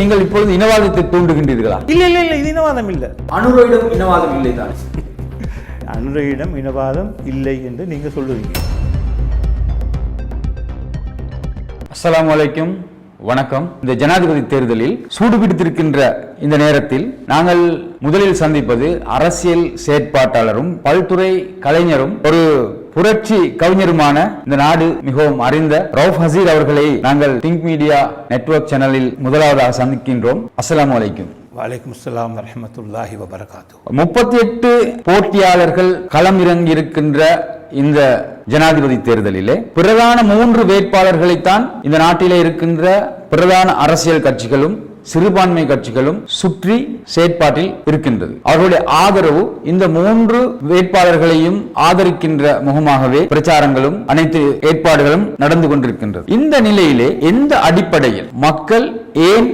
நீங்கள் இப்பொழுது இனவாதத்தை தூண்டுகின்றீர்களா? இல்ல இல்ல இல்ல இது இனவாதம் இல்லை. அனுரோயிடம் இனவாதம் இல்லைதான் அன்றையிடம் இனவாதம் இல்லை என்று நீங்க சொல்லுவீங்க. அஸ்ஸலாமு அலைக்கும். வணக்கம். இந்த ஜனாதிபதி தேர்தலில் சூடு பிடித்திருக்கின்ற இந்த நேரத்தில் நாங்கள் முதலில் சந்திப்பது அரசியல் செயற்பாட்டாளரும் பல்துறை கலைஞரும் ஒரு புரட்சி கவிஞருமான இந்த நாடு மிகவும் அறிந்த ரவுஃப் ஹசீர் அவர்களை நாங்கள் திங்க் மீடியா நெட்வொர்க் சேனலில் முதலாவதாக சந்திக்கின்றோம். அஸ்ஸலாமு அலைக்கும். வலைக்கும் அஸ்ஸலாம் வரஹ்மத்துல்லாஹி வபரகாத்து முப்பத்தி எட்டு போட்டியாளர்கள் களம் இறங்கி இருக்கின்ற இந்த ஜனாதிபதி தேர்தலிலே பிரதான மூன்று வேட்பாளர்களைத்தான் இந்த நாட்டிலே இருக்கின்ற பிரதான அரசியல் கட்சிகளும் சிறுபான்மை கட்சிகளும் சுற்றி செயற்பாட்டில் இருக்கின்றது. அவர்களுடைய ஆதரவு இந்த மூன்று வேட்பாளர்களையும் ஆதரிக்கின்ற முகமாகவே பிரச்சாரங்களும் அனைத்து ஏற்பாடுகளும் நடந்து கொண்டிருக்கின்றது. இந்த நிலையிலே எந்த அடிப்படையில் மக்கள் ஏன்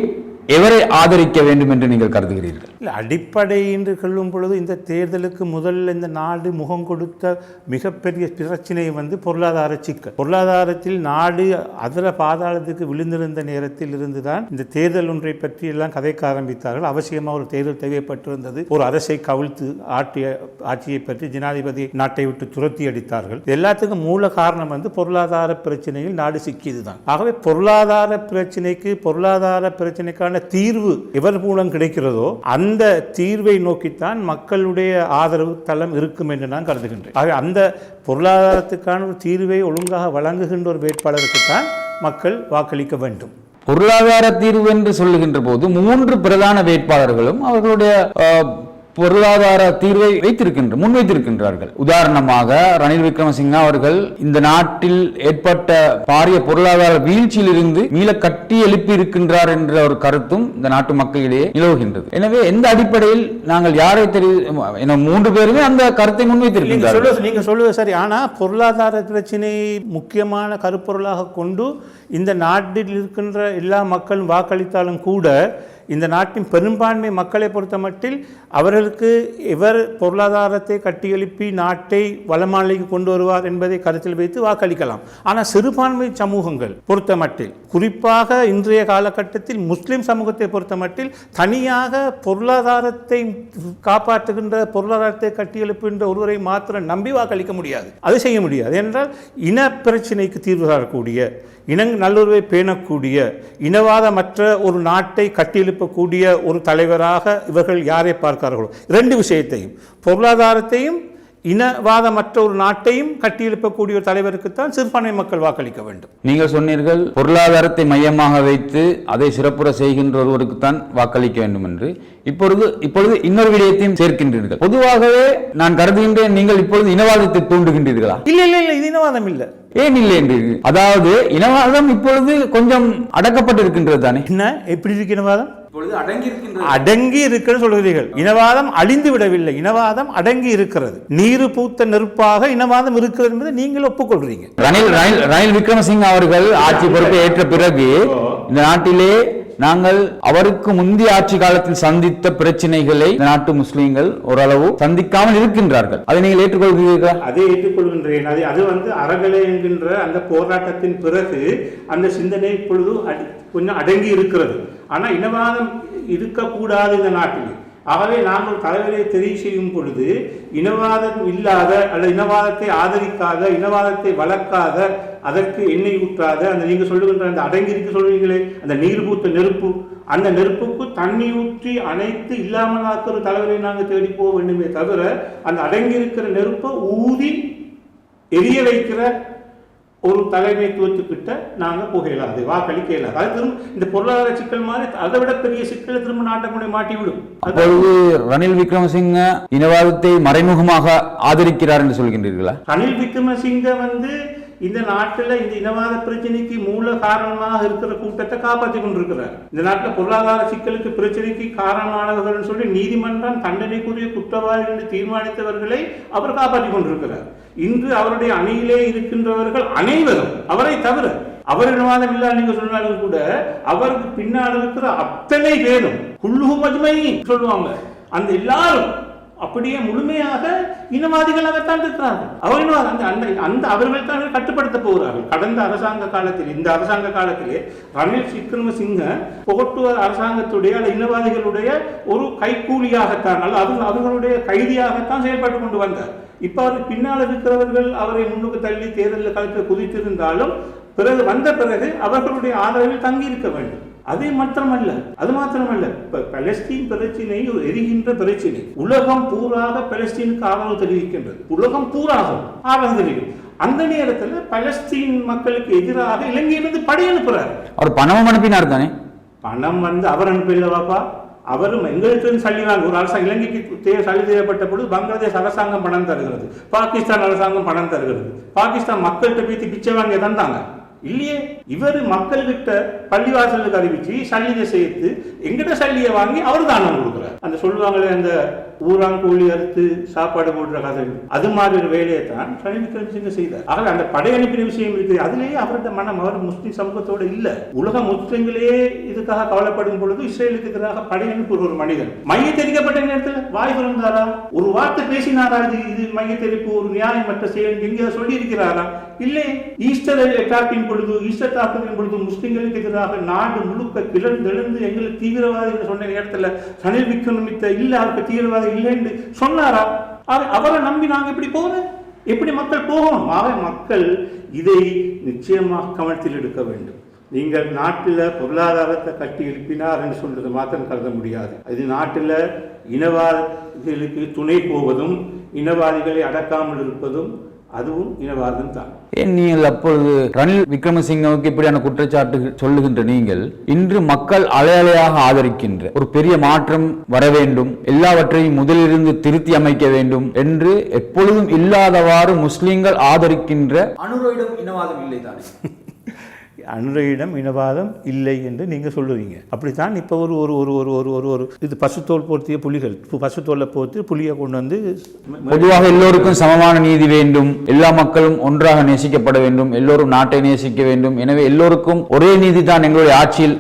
எவரை ஆதரிக்க வேண்டும் என்று நீங்கள் கருதுகிறீர்கள்? இல்லை அடிப்படை என்று சொல்லும் பொழுது இந்த தேர்தலுக்கு முதல்ல இந்த நாடு முகம் கொடுத்த மிகப்பெரிய பிரச்சனை வந்து பொருளாதார சிக்கல். பொருளாதாரத்தில் நாடு அதர பாதாளத்துக்கு விழுந்திருந்த நேரத்தில் இருந்து தான் இந்த தேர்தல் ஒன்றை பற்றி எல்லாம் கதைக்க ஆரம்பித்தார்கள். அவசியமாக ஒரு தேர்தல் தேவைப்பட்டிருந்தது. ஒரு அரசை கவிழ்த்து ஆட்டிய ஆட்சியை பற்றி ஜனாதிபதி நாட்டை விட்டு துரத்தி அடித்தார்கள். எல்லாத்துக்கும் மூல காரணம் வந்து பொருளாதார பிரச்சனையில் நாடு சிக்கியதுதான். ஆகவே பொருளாதார பிரச்சனைக்கு பொருளாதார பிரச்சனைக்கான தீர்வு எவர் மூலம் கிடைக்கிறதோ அந்த தீர்வை நோக்கித்தான் மக்களுடைய ஆதரவு தளம் இருக்கும் என்று நான் கருதுகின்றேன். ஆகவே அந்த பொருளாதாரத்துக்கான ஒரு தீர்வை ஒழுங்காக வழங்குகின்ற ஒரு வேட்பாளருக்குத்தான் மக்கள் வாக்களிக்க வேண்டும். பொருளாதார தீர்வு என்று சொல்லுகின்ற போது மூன்று பிரதான வேட்பாளர்களும் அவர்களுடைய பொருளாதார தீர்வை வைத்திருக்கின்ற முன்வைத்திருக்கின்றார்கள். உதாரணமாக ரணில் விக்ரமசிங்க அவர்கள் இந்த நாட்டில் ஏற்பட்ட பாரிய பொருளாதார வீழ்ச்சியில் இருந்து மீள கட்டி எழுப்பி இருக்கின்றார் என்ற ஒரு கருத்தும் இந்த நாட்டு மக்களிடையே நிலவுகின்றது. எனவே எந்த அடிப்படையில் நாங்கள் யாரை தெரிவி என மூன்று பேருமே அந்த கருத்தை நீங்க முன்வைத்திருக்கின்றார்கள் நீங்க சொல்லுவது சரி. ஆனா பொருளாதார பிரச்சனையை முக்கியமான கருப்பொருளாக கொண்டு இந்த நாட்டில் இருக்கின்ற எல்லா மக்களும் வாக்களித்தாலும் கூட இந்த நாட்டின் பெரும்பான்மை மக்களை பொறுத்த மட்டில் அவர்களுக்கு எவர் பொருளாதாரத்தை கட்டியெழுப்பி நாட்டை வளமாலைக்கு கொண்டு வருவார் என்பதை கருத்தில் வைத்து வாக்களிக்கலாம். ஆனால் சிறுபான்மை சமூகங்கள் பொறுத்த மட்டில் குறிப்பாக இன்றைய காலகட்டத்தில் முஸ்லிம் சமூகத்தை பொறுத்த மட்டில் தனியாக பொருளாதாரத்தை காப்பாற்றுகின்ற பொருளாதாரத்தை கட்டியெழுப்புகின்ற ஒருவரை மாத்திரம் நம்பி வாக்களிக்க முடியாது. அது செய்ய முடியாது. என்றால் இன பிரச்சினைக்கு தீர்வு தரக்கூடிய இன நல்லுறவை பேணக்கூடிய இனவாதமற்ற ஒரு நாட்டை கட்டியெழுப்பக்கூடிய ஒரு தலைவராக இவர்கள் யாரை பார்க்கிறார்களோ? இரண்டு விஷயத்தையும். பொருளாதாரத்தையும் இனவாதமற்ற ஒரு நாட்டையும் கட்டியெழுப்பக்கூடிய ஒரு தலைவருக்குத்தான் சிறுபான்மை மக்கள் வாக்களிக்க வேண்டும். நீங்கள் சொன்னீர்கள் பொருளாதாரத்தை மையமாக வைத்து அதை சிறப்புற செய்கின்ற ஒருவருக்குத்தான் வாக்களிக்க வேண்டும் என்று இப்பொழுது இப்பொழுது இன்னொரு விடயத்தையும் சேர்க்கின்றீர்கள். பொதுவாகவே நான் கருதுகின்றேன் நீங்கள் இப்பொழுது இனவாதத்தை தூண்டுகின்றீர்களா? இல்ல இல்ல இல்ல இது இனவாதம் இல்ல. ஏன் இல்லை என்று? அதாவது இனவாதம் இப்பொழுது கொஞ்சம் அடக்கப்பட்டிருக்கின்றது தானே? என்ன? எப்படி இருக்கு இனவாதம்? அடங்கி இருக்கின்றது அடங்கி இருக்கிறது சொல்கிறீர்கள் இனவாதம் அழிந்து விடவில்லை. இனவாதம் அடங்கி இருக்கிறது நீரு பூத்த நெருப்பாக இனவாதம் இருக்கிறது என்பதை நீங்கள் ஒப்புக்கொள்றீங்க ரணில் ரணில் ரணில் விக்ரமசிங்க அவர்கள் ஆட்சி பொறுப்பை ஏற்ற பிறகு இந்த நாட்டிலே நாங்கள் அவருக்கு முந்தைய ஆட்சி காலத்தில் சந்தித்த பிரச்சனைகளை இந்த நாட்டு முஸ்லீம்கள் ஓரளவு சந்திக்காமல் இருக்கின்றார்கள். அதை நீங்கள் ஏற்றுக்கொள்கிறீர்களா? அதை ஏற்றுக்கொள்கின்றேன். அது அது வந்து அறகலை என்கின்ற அந்த போராட்டத்தின் பிறகு அந்த சிந்தனை இப்பொழுது அடி- கொஞ்சம் அடங்கி இருக்கிறது ஆனால் இனவாதம் இருக்கக்கூடாது இந்த நாட்டில். ஆகவே நாங்கள் தலைவரை தெரிவு செய்யும் பொழுது இனவாதம் இல்லாத அல்லது இனவாதத்தை ஆதரிக்காத இனவாதத்தை வளர்க்காத அதற்கு எண்ணெய் ஊற்றாத அந்த நீங்க சொல்லுகின்ற அந்த அடங்கிருக்கு சொல்றீங்களே அந்த நீர் பூத்த நெருப்பு அந்த நெருப்புக்கு தண்ணி ஊற்றி அணைத்து இல்லாமலாக்கிற தலைவரை நாங்கள் தேடி போக வேண்டுமே தவிர அந்த அடங்கி இருக்கிற நெருப்பை ஊதி எரிய வைக்கிற ஒரு தலைமைத்துவத்துக்கிட்ட நாங்கள் போக இயலாது வாக்களிக்க இயலாது அது திரும்ப இந்த பொருளாதார சிக்கல் மாதிரி அதை விட பெரிய சிக்கலை திரும்ப நாட்டை கொண்டு மாட்டி விடும் அப்பொழுது ரணில் விக்ரமசிங்க இனவாதத்தை மறைமுகமாக ஆதரிக்கிறார் என்று சொல்கின்றீர்களா? ரணில் விக்ரமசிங்க வந்து இந்த நாட்டில் இந்த இனவாத பிரச்சனைக்கு மூல காரணமாக இருக்கிற கூட்டத்தை காப்பாற்றி கொண்டிருக்கிறார். இந்த நாட்டில் பொருளாதார சிக்கலுக்கு பிரச்சனைக்கு காரணமானவர்கள் சொல்லி நீதிமன்றம் தண்டனைக்குரிய குற்றவாளிகள் என்று தீர்மானித்தவர்களை அவர் காப்பாற்றி கொண்டிருக்கிறார். இன்று அவருடைய அணியிலே இருக்கின்றவர்கள் அனைவரும் அவரை தவிர அவர் இனவாதம் இல்லா நீங்க சொன்னாலும் கூட அவருக்கு பின்னால் இருக்கிற அத்தனை பேரும் குள்ளுகு மஜ்மை சொல்லுவாங்க. அந்த எல்லாரும் அப்படியே முழுமையாக இனவாதிகளாகத்தான் இருக்கிறார்கள். அவர்கள் அந்த அந்த அந்த அவர்கள் தான் கட்டுப்படுத்த போகிறார்கள். கடந்த அரசாங்க காலத்தில் இந்த அரசாங்க காலத்திலே ரணில் விக்ரமசிங்க புகட்டுவ அரசாங்கத்துடைய அல்ல இனவாதிகளுடைய ஒரு கைக்கூலியாகத்தான் அல்ல அவர்கள் அவர்களுடைய கைதியாகத்தான் செயல்பட்டு கொண்டு வந்தார். இப்ப அவர் பின்னால் இருக்கிறவர்கள் அவரை முன்னுக்கு தள்ளி தேர்தலில் களத்தில் குதித்திருந்தாலும் பிறகு வந்த பிறகு அவர்களுடைய ஆதரவில் தங்கி இருக்க வேண்டும். அது மாத்திரமல்ல அது மாத்திரமல்ல. இப்ப பலஸ்தீன் பிரச்சனை எரிகின்ற பிரச்சனை உலகம் பூராக பலஸ்தீனுக்கு ஆதரவு தெரிவிக்கின்றது. உலகம் பூராக ஆதரவு தெரிவிக்கும். அந்த நேரத்தில் பலஸ்தீன் மக்களுக்கு எதிராக இலங்கையிலிருந்து படை அனுப்புறாரு. அவர் பணமும் அனுப்பினார் தானே? பணம் வந்து அவர் அனுப்பில்லவாப்பா அவரும் எங்களுக்கு சல்லி ஒரு அரசாங்கம் இலங்கைக்கு தே- சல்லி தேவைப்பட்ட பொழுது பங்களாதேஷ் அரசாங்கம் பணம் தருகிறது. பாகிஸ்தான் அரசாங்கம் பணம் தருகிறது. பாகிஸ்தான் மக்கள்கிட்ட பேசி பிச்சை வாங்கி தந்தாங்க. இல்லையே இவர் மக்கள்கிட்ட பள்ளிவாசலுக்கு அறிவிச்சு சல்லிதை சேர்த்து எங்கிட்ட சல்லியை வாங்கி அவர் தானம் கொடுக்குறார். அந்த சொல்லுவாங்களே அந்த ஊராங்கூலி அறுத்து சாப்பாடு போடுற கதை. அது மாதிரி ஒரு வேலையை தான் ரணில் விக்ரமசிங்க செய்தார். ஆகவே அந்த படை அனுப்பின விஷயம் இருக்குது அதுலேயே அவருடைய மனம் அவர் முஸ்லிம் சமூகத்தோட இல்ல. உலக முஸ்லிம்களே இதுக்காக கவலைப்படும் பொழுது இஸ்ரேலுக்கு எதிராக படை அனுப்புற ஒரு மனிதன். மைய மையத்தெரிக்கப்பட்ட நேரத்தில் வாய் திறந்தாரா? ஒரு வார்த்தை பேசினாரா? இது இது மைய தெரிவிப்பு ஒரு நியாயமற்ற செயல் எங்கேயாவது சொல்லி இருக்கிறாரா இல்லை. ஈஸ்டர் அட்டாக்கின் பொழுது ஈஸ்டர் தாக்குதலின் பொழுது முஸ்லிம்களுக்கு எதிராக நாடு முழுக்க கிளர்ந்தெழுந்து எங்களுக்கு தீவிரவாதிகள் சொன்ன நேரத்தில் சனில் விக்ரமித்த இல்ல அவருக்கு தீவிரவாதி இல்லைன்னு சொன்னாரா? அவரை நம்பி நாங்க இப்படி போகிறோம் எப்படி மக்கள் போகணும்? ஆக மக்கள் இதை நிச்சயமாக கவனத்தில் எடுக்க வேண்டும். நீங்கள் நாட்டில் பொருளாதாரத்தை கட்டி எழுப்பினார் என்று சொல்றது மாத்திரம் கருத முடியாது. இது நாட்டில் இனவாதிகளுக்கு துணை போவதும் இனவாதிகளை அடக்காமல் இருப்பதும் அதுவும் இனவாதம் தான். ஏன் நீங்கள் அப்பொழுது ரணில் விக்ரமசிங்கவுக்கு இப்படியான குற்றச்சாட்டு சொல்லுகின்ற நீங்கள் இன்று மக்கள் அலையலையாக ஆதரிக்கின்ற ஒரு பெரிய மாற்றம் வர வேண்டும் எல்லாவற்றையும் முதலிலிருந்து திருத்தி அமைக்க வேண்டும் என்று எப்பொழுதும் இல்லாதவாறு முஸ்லிம்கள் ஆதரிக்கின்ற அனுரோயிடம் இனவாதம் இல்லை தானே அன்றையிடம் இனவாதம் இல்லை என்று நீங்கள் சொல்லுவீங்க அப்படித்தான் இப்போ ஒரு ஒரு ஒரு ஒரு ஒரு ஒரு ஒரு இது பசுத்தோல் போர்த்திய புலிகள். பசுத்தோலை போர்த்தி புலியை கொண்டு வந்து பொதுவாக எல்லோருக்கும் சமமான நீதி வேண்டும். எல்லா மக்களும் ஒன்றாக நேசிக்கப்பட வேண்டும். எல்லோரும் நாட்டை நேசிக்க வேண்டும். எனவே எல்லோருக்கும் ஒரே நீதி தான் எங்களுடைய ஆட்சியில்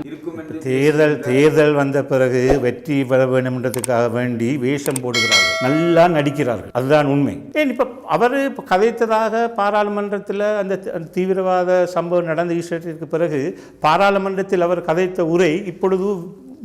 தேர்தல் தேர்தல் வந்த பிறகு வெற்றி பெற வேண்டும்ன்றதுக்காக வேண்டி வேஷம் போடுகிறார்கள். நல்லா நடிக்கிறார்கள். அதுதான் உண்மை. ஏன் இப்போ அவர் இப்போ கதைத்ததாக பாராளுமன்றத்தில் அந்த அந்த தீவிரவாத சம்பவம் நடந்த ஈஸ்வரத்திற்கு பிறகு பாராளுமன்றத்தில் அவர் கதைத்த உரை இப்பொழுது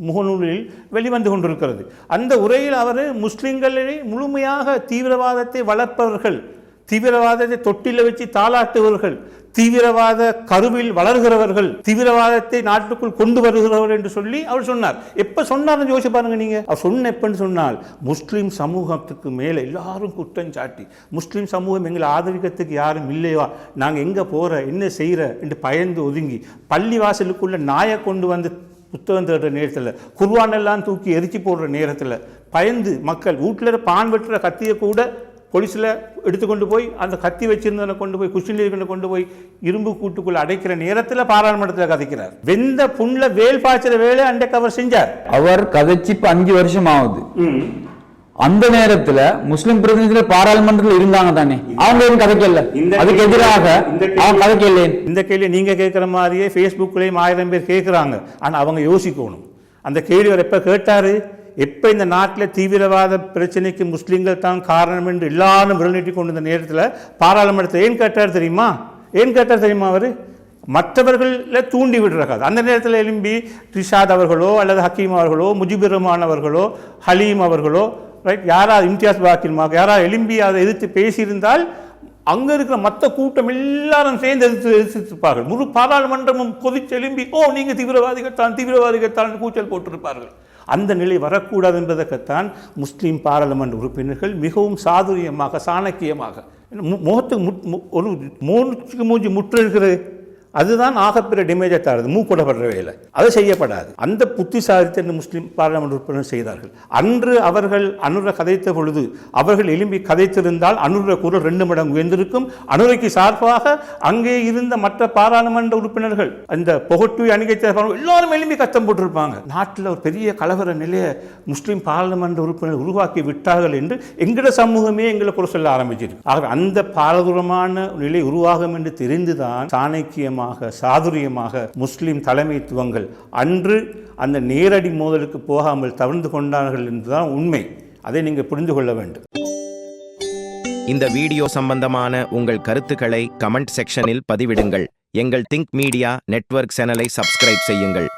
முகநூலில் வெளிவந்து கொண்டிருக்கிறது. அந்த உரையில் அவர் முஸ்லிம்களை முழுமையாக தீவிரவாதத்தை வளர்ப்பவர்கள் தீவிரவாதத்தை தொட்டில வச்சு தாளாட்டுவர்கள் தீவிரவாத கருவில் வளர்கிறவர்கள் தீவிரவாதத்தை நாட்டுக்குள் கொண்டு வருகிறவர் என்று சொல்லி அவர் சொன்னார். எப்ப சொன்னார்னு யோசிச்சு பாருங்க நீங்க. அவர் சொன்ன எப்பன்னு சொன்னால் முஸ்லீம் சமூகத்துக்கு மேலே எல்லாரும் குற்றம் சாட்டி முஸ்லீம் சமூகம் எங்களை ஆதரிக்கிறதுக்கு யாரும் இல்லையா நாங்கள் எங்க போற என்ன செய்யற என்று பயந்து ஒதுங்கி பள்ளி வாசலுக்குள்ள நாயை கொண்டு வந்து புத்தகம் தேடுற நேரத்தில் குர்வானெல்லாம் தூக்கி எரிச்சு போடுற நேரத்தில் பயந்து மக்கள் வீட்டில் பான் வெட்டுற கத்தியை கூட போலீஸில் எடுத்துக்கொண்டு போய் அந்த கத்தி வச்சிருந்தவனை கொண்டு போய் குஷில் இருக்கிற கொண்டு போய் இரும்பு கூட்டுக்குள்ள அடைக்கிற நேரத்தில் பாராளுமன்றத்தில் கதைக்கிறார். வெந்த புண்ணில் வேல் பாய்ச்சுற வேலை அன்றைக்கு அவர் செஞ்சார். அவர் கதைச்சு இப்ப அஞ்சு வருஷம் ஆகுது. அந்த நேரத்துல முஸ்லிம் பிரதிநிதிகள் பாராளுமன்றத்தில் இருந்தாங்க தானே? அவங்க எதுவும் கதைக்கல. இந்த அதுக்கு எதிராக அவங்க கதைக்கல. இந்த கேள்வி நீங்க கேட்குற மாதிரியே ஃபேஸ்புக்லேயும் ஆயிரம் பேர் கேட்குறாங்க ஆனா அவங்க யோசிக்கணும். அந்த கேள்வி அவர் எப்போ கேட்டாரு? எப்போ இந்த நாட்டில் தீவிரவாத பிரச்சனைக்கு முஸ்லீம்கள் தான் காரணம் என்று எல்லாரும் விரல் நீட்டி கொண்டு இந்த நேரத்தில் பாராளுமன்றத்தில் ஏன் கேட்டார் தெரியுமா? ஏன் கேட்டார் தெரியுமா அவர்? மற்றவர்களில் தூண்டி விடுறாங்க. அந்த நேரத்தில் எலும்பி ரிஷாத் அவர்களோ அல்லது ஹக்கீம் அவர்களோ முஜிபுர் ரஹ்மான் அவர்களோ ஹலீம் அவர்களோ ரைட் யாராவது இம்தியாஸ் பாக்கில் யாராவது எலும்பி அதை எதிர்த்து பேசியிருந்தால் அங்கே இருக்கிற மற்ற கூட்டம் எல்லாரும் சேர்ந்து எதிர்த்து எதிர்த்திருப்பார்கள். முழு பாராளுமன்றமும் கொதிச்செலும்பி ஓ நீங்கள் தீவிரவாதிகள் தான் தீவிரவாதிகள் தான் கூச்சல் போட்டிருப்பார்கள். அந்த நிலை வரக்கூடாது என்பதற்குத்தான் முஸ்லீம் பாராளுமன்ற உறுப்பினர்கள் மிகவும் சாதுரியமாக சாணக்கியமாக முகத்துக்கு முட்- மு- ஒரு மூச்சுக்கு மூஞ்சி முற்று இருக்கிறது அதுதான் ஆகப்பிற டேமேஜை தருது. மூக்கூடப்படுற வேலை அது செய்யப்படாது. அந்த புத்திசாலித்தை இந்த முஸ்லீம் பாராளுமன்ற உறுப்பினர் செய்தார்கள். அன்று அவர்கள் அனுர கதைத்த பொழுது அவர்கள் எழும்பி கதைத்திருந்தால் அனுர குரல் ரெண்டு மடங்கு உயர்ந்திருக்கும். அனுரைக்கு சார்பாக அங்கே இருந்த மற்ற பாராளுமன்ற உறுப்பினர்கள் அந்த புகட்டு அணிகை எல்லாரும் எழும்பி கத்தம் போட்டிருப்பாங்க. நாட்டில் ஒரு பெரிய கலவர நிலையை முஸ்லீம் பாராளுமன்ற உறுப்பினர் உருவாக்கி விட்டார்கள் என்று எங்கட சமூகமே எங்களை குறை சொல்ல ஆரம்பிச்சிருக்கு. ஆக அந்த பாரதூரமான நிலை உருவாகும் என்று தெரிந்துதான் சாணக்கியமாக சாதுரியமாக முஸ்லீம் தலைமைத்துவங்கள் அன்று அந்த நேரடி மோதலுக்கு போகாமல் தவிர்த்து கொண்டார்கள் என்றுதான் உண்மை. அதை நீங்கள் புரிந்து கொள்ள வேண்டும். இந்த வீடியோ சம்பந்தமான உங்கள் கருத்துக்களை கமெண்ட் செக்ஷனில் பதிவிடுங்கள். எங்கள் திங்க் மீடியா நெட்வொர்க் சேனலை சப்ஸ்கிரைப் செய்யுங்கள்.